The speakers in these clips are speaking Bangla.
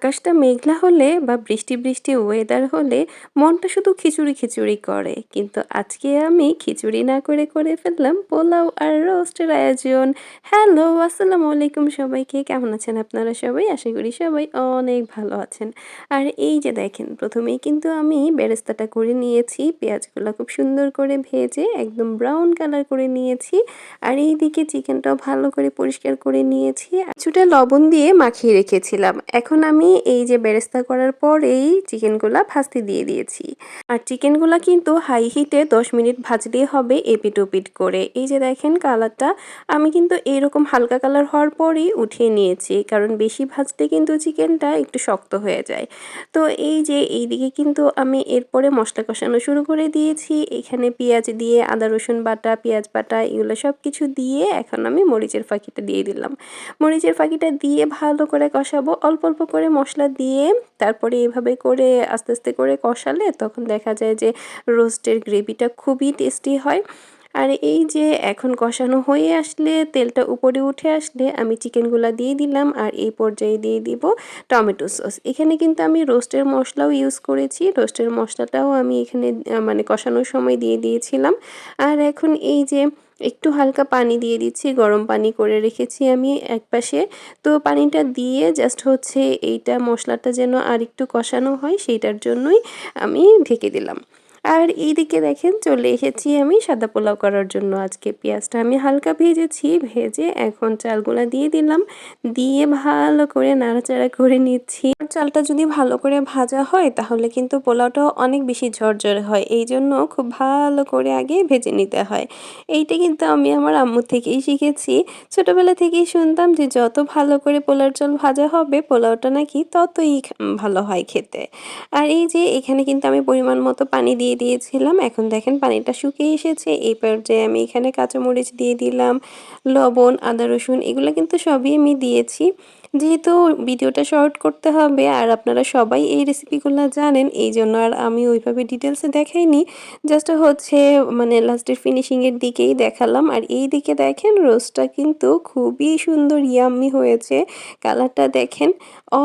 আকাশটা মেঘলা হলে বা বৃষ্টি বৃষ্টি ওয়েদার হলে মনটা শুধু খিচুড়ি খিচুড়ি করে। কিন্তু আজকে আমি খিচুড়ি না করে করে ফেললাম পোলাও আর রোস্টের আয়োজন। হ্যালো আসসালামু আলাইকুম সবাইকে। কেমন আছেন আপনারা সবাই? আশা করি সবাই অনেক ভালো আছেন। আর এই যে দেখেন, প্রথমেই কিন্তু আমি বেরেস্তাটা করে নিয়েছি। পেঁয়াজগুলো খুব সুন্দর করে ভেজে একদম ব্রাউন কালার করে নিয়েছি। আর এইদিকে চিকেনটাও ভালো করে পরিষ্কার করে নিয়েছি। কিছুটা লবণ দিয়ে মাখিয়ে রেখেছিলাম। এখন আমি এই যে বেরেস্তা করার পরেই চিকেনগুলা ভাজতে দিয়ে দিয়েছি। আর চিকেনগুলা কিন্তু হাই হিটে দশ মিনিট ভাজলেই হবে এপিট ওপিট করে। এই যে দেখেন কালারটা আমি কিন্তু এইরকম হালকা কালার হওয়ার পরেই উঠিয়ে নিয়েছি, কারণ বেশি ভাজতে কিন্তু চিকেনটা একটু শক্ত হয়ে যায়। তো এই যে এইদিকে কিন্তু আমি এরপরে মশলা কষানো শুরু করে দিয়েছি। এখানে পেঁয়াজ দিয়ে, আদা, রসুন বাটা, পেঁয়াজ বাটা, এগুলো সব কিছু দিয়ে এখন আমি মরিচের ফাঁকিটা দিয়ে দিলাম। মরিচের ফাঁকিটা দিয়ে ভালো করে কষাবো, অল্প অল্প করে মশলা দিয়ে তারপরে এভাবে করে আস্তে আস্তে করে কষালে তখন দেখা যায় যে রোস্টের গ্রেভিটা খুবই টেস্টি হয়। আর এই যে এখন কষানো হয়ে আসলে তেলটা উপরে উঠে আসলে আমি চিকেনগুলো দিয়ে দিলাম আর এই পর্যায়ে দিয়ে দিব টমেটো সস। এখানে কিন্তু আমি রোস্টের মশলাও ইউজ করেছি। রোস্টের মশলাটাও আমি এখানে মানে কষানোর সময় দিয়ে দিয়েছিলাম। আর এখন এই যে একটু হালকা পানি দিয়ে দিচ্ছি, গরম পানি করে রেখেছি আমি এক পাশে তো পানিটা দিয়ে জাস্ট হচ্ছে এইটা মশলাটা যেন আর একটু কষানো হয়, সেইটার জন্যই আমি ঢেকে দিলাম। আর এইদিকে দেখেন চলে এসেছি আমি সাদা পোলাও করার জন্য। আজকে পেঁয়াজটা আমি হালকা ভেজেছি, ভেজে এখন চালগুলা দিয়ে দিলাম। দিয়ে ভালো করে নাড়াচাড়া করে নিচ্ছি। চালটা যদি ভালো করে ভাজা হয়, তাহলে কিন্তু পোলাওটাও অনেক বেশি ঝরঝরে হয়। এই জন্য খুব ভালো করে আগে ভেজে নিতে হয়। এইটা কিন্তু আমি আমার আম্মু থেকেই শিখেছি। ছোটবেলা থেকেই শুনতাম যে যত ভালো করে পোলার চাল ভাজা হবে, পোলাওটা নাকি ততই ভালো হয় খেতে। আর এই যে এখানে কিন্তু আমি পরিমাণ মতো পানি দিয়ে দিয়েছিলাম। এখন দেখেন পানিটা শুকিয়ে এসেছে। এই পর্যায়ে আমি এখানে কাঁচামরিচ দিয়ে দিলাম, লবণ, আদা, রসুন এগুলো কিন্তু সবই আমি দিয়েছি। যেহেতু ভিডিওটা শর্ট করতে হবে আর আপনারা সবাই এই রেসিপিগুলো জানেন, এই জন্য আর আমি ওইভাবে ডিটেলসে দেখাইনি। জাস্ট হচ্ছে মানে লাস্টের ফিনিশিংয়ের দিকেই দেখালাম। আর এই দিকে দেখেন রোস্টটা কিন্তু খুবই সুন্দর ইয়াম্মি হয়েছে। কালারটা দেখেন,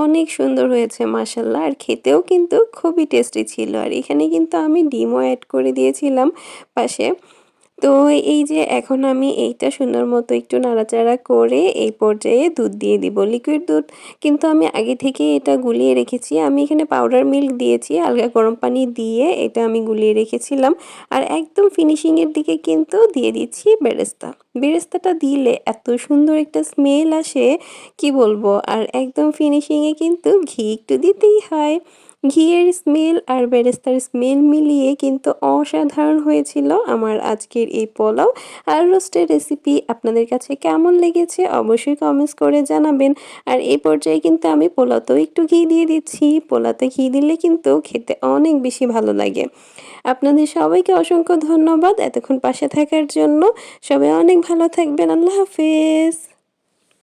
অনেক সুন্দর হয়েছে মাসাল্লাহ আর খেতেও কিন্তু খুবই টেস্টি ছিল। আর এখানে কিন্তু আমি ডিমও অ্যাড করে দিয়েছিলাম পাশে। তো এই যে এখন আমি এইটা সুন্দর মতো একটু নাড়াচাড়া করে এই পর্যায়ে দুধ দিয়ে দিব লিকুইড দুধ। কিন্তু আমি আগে থেকে এটা গুলিয়ে রেখেছি। আমি এখানে পাউডার মিল্ক দিয়েছি আলগা গরম পানি দিয়ে এটা আমি গুলিয়ে রেখেছিলাম। আর একদম ফিনিশিংয়ের দিকে কিন্তু দিয়ে দিচ্ছি বেরেস্তা। বেরেস্তাটা দিলে এত সুন্দর একটা স্মেল আসে, কি বলব? আর একদম ফিনিশিংয়ে কিন্তু ঘি একটু দিতেই হয়। ঘিয়ের স্মেল আর বেরেস্তার স্মেল মিলিয়ে কিন্তু অসাধারণ হয়েছিল আমার আজকের এই পোলাও আর রোস্টের রেসিপি আপনাদের কাছে কেমন লেগেছে অবশ্যই কমেন্টস করে জানাবেন। আর এই পর্যায়ে কিন্তু আমি পোলাওতেও একটু ঘি দিয়ে দিচ্ছি। পোলাতে ঘি দিলে কিন্তু খেতে অনেক বেশি ভালো লাগে। আপনাদের সবাইকে অসংখ্য ধন্যবাদ এতক্ষণ পাশে থাকার জন্য। সবাই অনেক ভালো থাকবেন। আল্লাহ হাফেজ।